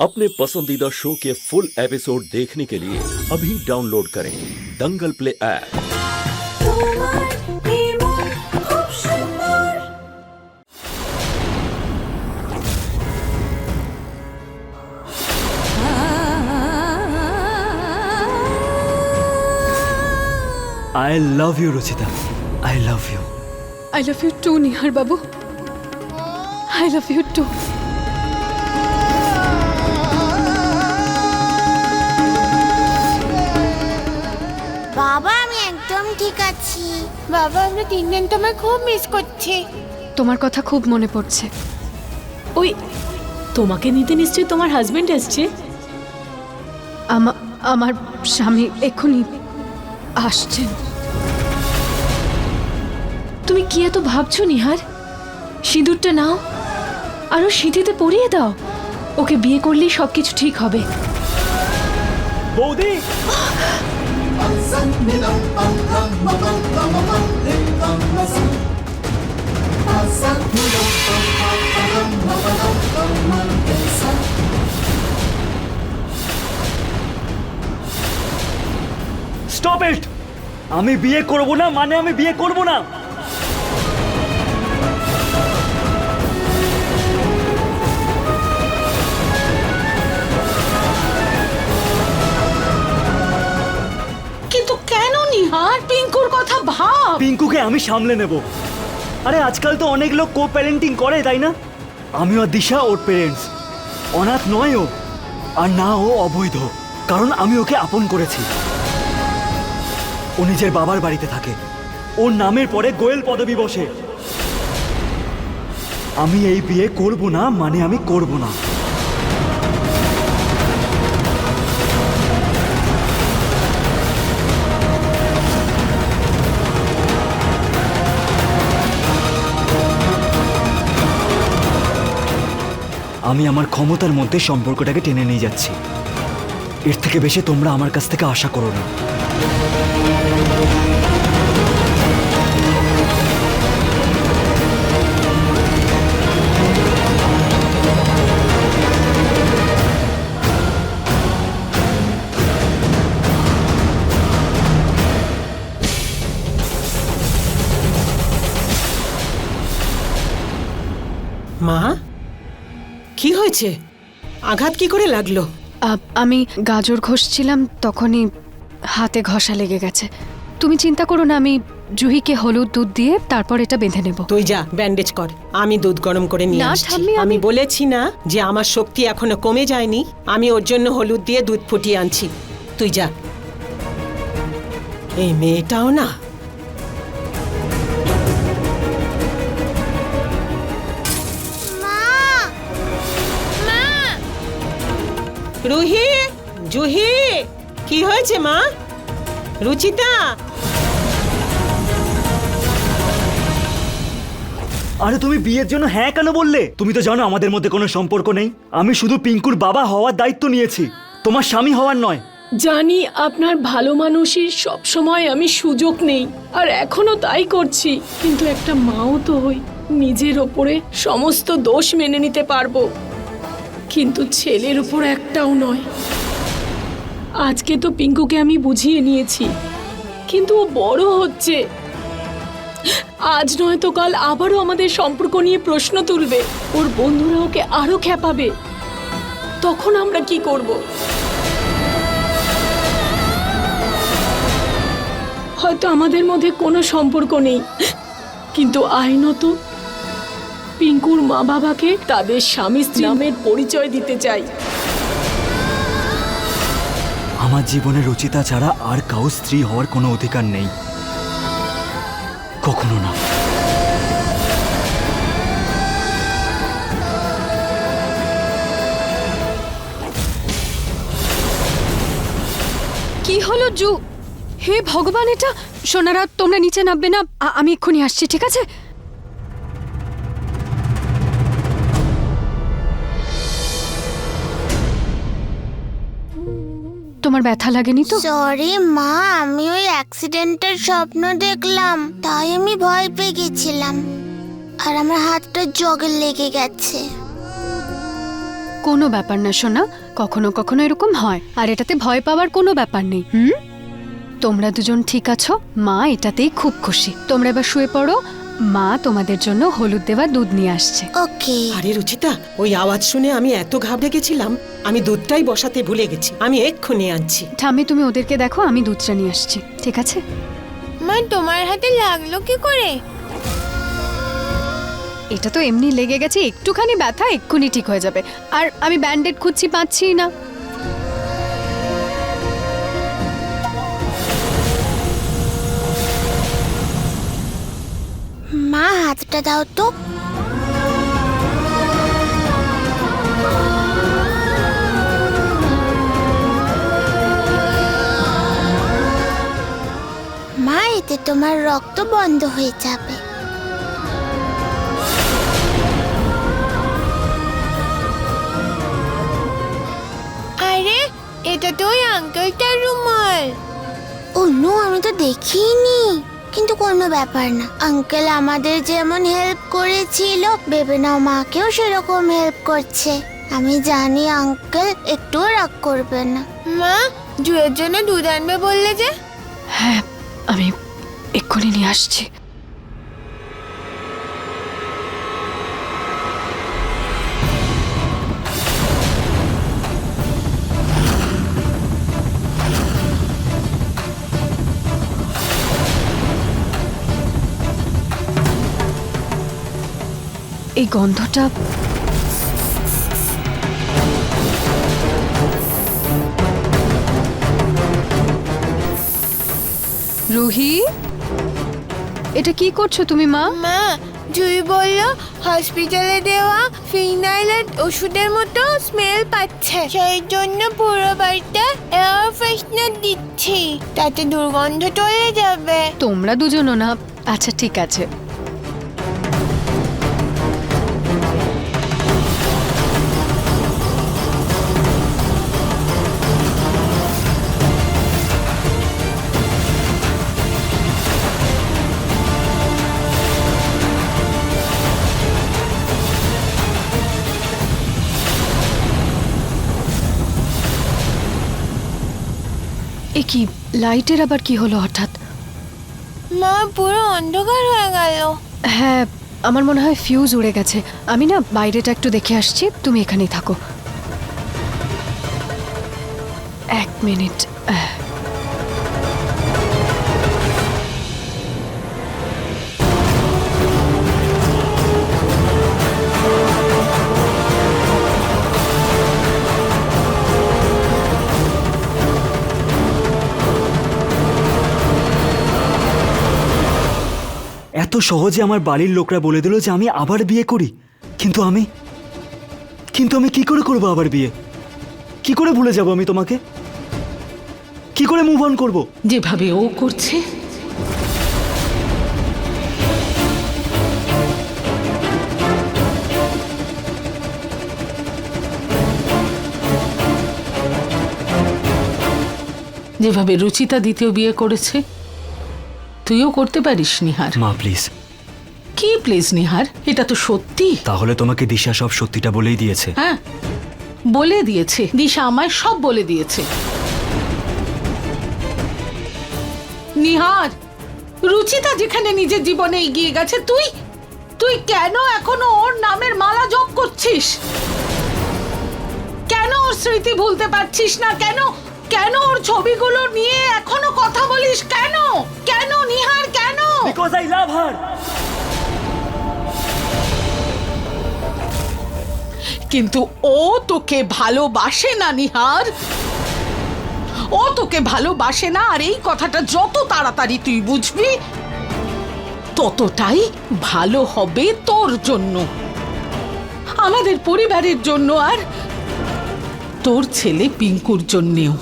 अपने पसंदीदा शो के फुल एपिसोड देखने के लिए अभी डाउनलोड करें Dangal play app. I love you Ruchita I love you I love you too Nihar Babu I love you too ঠিক আছি। বাবা আমরা তিন দিন তোমায় খুব মিস করছি। তোমার কথা খুব মনে পড়ছে। ওই তোমাকে নিতে নিশ্চয়ই তোমার হাজবেন্ড এসছে? আমা আমার স্বামী এক্ষুনি আসছেন। তুমি কি এত ভাবছ নিহার? সিঁদুরটা নাও আরও সিঁথিতে পরিয়ে দাও। ওকে বিয়ে করলেই সবকিছু ঠিক হবে। বৌদি! আমি বিয়ে করব না মানে আমি বিয়ে করব না। ভাব পিঙ্কুকে আমি সামলে নেব। আরে, আজকাল তো অনেক লোক কো প্যারেন্টিং করে, তাই না? আমি আর দিশা ওর পেরেন্টস অনাথ নয় ও, আর না ও অবৈধ, কারণ আমি ওকে আপন করেছি। ও নিজের বাবার বাড়িতে থাকে। ওর নামের পরে গোয়েল পদবি বসে। আমি এই বিয়ে করব না মানে আমি করব না। আমি আমার ক্ষমতার মধ্যে সম্পর্কটাকে টেনে নিয়ে যাচ্ছি। এর থেকে বেশি তোমরা আমার কাছ থেকে আশা করো না। হয়েছে? আঘাত কি করে লাগল? আমি গাজর ঘষছিলাম তখনই হাতে ঘষা লেগে গেছে। তুমি চিন্তা করো না আমি জুহিকে হলুদ দুধ দিয়ে তারপর এটা বেঁধে নেব। তুই যা ব্যান্ডেজ কর। আমি দুধ গরম করে নিয়ে না, আসছি। ঠাম্মি, আমি- আমি বলেছি না যে আমার শক্তি এখনও কমে যায়নি। আমি ওর জন্য হলুদ দিয়ে দুধ ফুটিয়ে আনছি। তুই যা। এই মেয়েটাও না রুহি জুহি কি হয়েছে মা? রুচিতা? আরে তুমি বিয়ের জন্য হ্যাঁ কেন বললে? তুমি তো জানো আমাদের মধ্যে কোনো সম্পর্ক নেই। আমি শুধু পিঙ্কুর বাবা হওয়ার দায়িত্ব নিয়েছি। তোমার স্বামী হওয়ার নয়। জানি আপনার ভালো মানুষের সব সময় আমি সুযোগ নেই আর এখনও তাই করছি। কিন্তু একটা মাও তো হই নিজের ওপরে সমস্ত দোষ মেনে নিতে পারব। কিন্তু ছেলের উপর একটাও নয়। আজকে তো পিঙ্কুকে আমি বুঝিয়ে নিয়েছি, কিন্তু ও বড় হচ্ছে। আজ নয়তো কাল আবারও আমাদের সম্পর্ক নিয়ে প্রশ্ন তুলবে। ওর বন্ধুরা ওকে আরও খেপাবে তখন আমরা কি করব? হয়তো আমাদের মধ্যে কোনো সম্পর্ক নেই, কিন্তু আইনত পিঙ্কুর মা বাবাকে তাদের স্বামী স্ত্রী নামের পরিচয় দিতে চাই। আমার জীবনে রচিতা ছাড়া আর কাউ স্ত্রী হওয়ার কোনো অধিকার নেই। কখনো না। কি হলো জু? হে ভগবান এটা? সোনারা তোমরা নিচে নামবে না? আমি এক্ষুনি আসছি ঠিক আছে? তোমার ব্যথা লাগেনি তো? সরি মা আমি ওই অ্যাক্সিডেন্টের স্বপ্ন দেখলাম। তাই আমি ভয় পেয়ে গেছিলাম। আর আমার হাতটা জগে লেগে গেছে। কোনো ব্যাপার না শোনা কখনো কখনো এরকম হয়। আর এটাতে ভয় পাওয়ার কোনো ব্যাপার নেই হুম? তোমরা দুজন ঠিক আছো? মা এটাতেই খুব খুশি। তোমরা এবার শুয়ে পড়ো। মা তোমাদের জন্য হলুদ দেওয়া দুধ নিয়ে আসছে। ওকে। আরে রুচিতা ওই আওয়াজ শুনে আমি এত ঘাবড়ে গেছিলাম আমি দুধটাই বসাতে ভুলে গেছি আমি এক্ষুনি আনছি। ঠাম্মি তুমি ওদেরকে দেখো আমি দুধটা নিয়ে আসছি ঠিক আছে? মা তোমার হাতে লাগল কি করে? এটা তো এমনি লেগে গেছে একটুখানি ব্যথা এক্ষুনি ঠিক হয়ে যাবে। আর আমি ব্যান্ডেড খুঁজছি পাচ্ছি না। হাতটা দাও তো। মা এতে তোমার রক্ত বন্ধ হয়ে যাবে। আরে এটা তো ওই আঙ্কেলটার রুমাল। ও নো আমি তো দেখিনি। কিন্তু কোনো ব্যাপার না। আঙ্কেল আমাদের যেমন হেল্প করেছিল ভেবে নাও মাকেও সেরকম হেল্প করছে। আমি জানি আঙ্কেল একটুও রাগ করবে না। মা জুয়ের জন্য দুধ আনবে বললে যে? হ্যাঁ আমি এক্ষুনি নিয়ে আসছি। এই গন্ধটা রুহি? এটা কি করছ তুমি মা? মা জুই বলল হসপিটালে দেওয়া ফিনাইলের ওষুধের মতো স্মেল পাচ্ছে। সেই জন্য পুরো বাড়িতে এয়ার ফ্রেশনার দিচ্ছি। তাতে দুর্গন্ধ চলে যাবে। তোমরা দুজনও না? আচ্ছা ঠিক আছে। এ কি লাইটের আবার কি হলো হঠাৎ? মা পুরো অন্ধকার হয়ে গেল। হ্যাঁ আমার মনে হয় ফিউজ উড়ে গেছে। আমি না বাইরেটা একটু দেখে আসছি তুমি এখানেই থাকো। এক মিনিট সহজে আমার বাড়ির লোকরা বলে দিল যে আমি আবার বিয়ে করি। কিন্তু আমি? কিন্তু আমি কি করে করব আবার বিয়ে? কি করে ভুলে যাব আমি তোমাকে? কি করে মুভ অন করব? যেভাবে ও করছে। যেভাবে রুচিতা দ্বিতীয় বিয়ে করেছে তুইও করতে পারিস নিহার। মা প্লিজ কি প্লিজ নিহার? এটা তো সত্যি। তাহলে তোমাকে দিশা সব সত্যিটা বলেই দিয়েছে। হ্যাঁ বলে দিয়েছে। দিশা আমায় সব বলে দিয়েছে। নিহার রুচিতা যেখানে নিজের জীবনে এগিয়ে গেছে তুই তুই কেন এখনও ওর নামের মালা জপ করছিস? কেন ওর স্মৃতি ভুলতে পারছিস না? কেন কেন ওর ছবিগুলো নিয়ে এখনও কথা বলিস? কেন কেন নিহার কেন? বিকজ আই লাভ হার কিন্তু ও তোকে ভালোবাসে না নিহার। ও তোকে ভালোবাসে না আর এই কথাটা যত তাড়াতাড়ি তুই বুঝবি ততটাই ভালো হবে তোর জন্য। আমাদের পরিবারের জন্য আর তোর ছেলে পিঙ্কুর জন্যেও।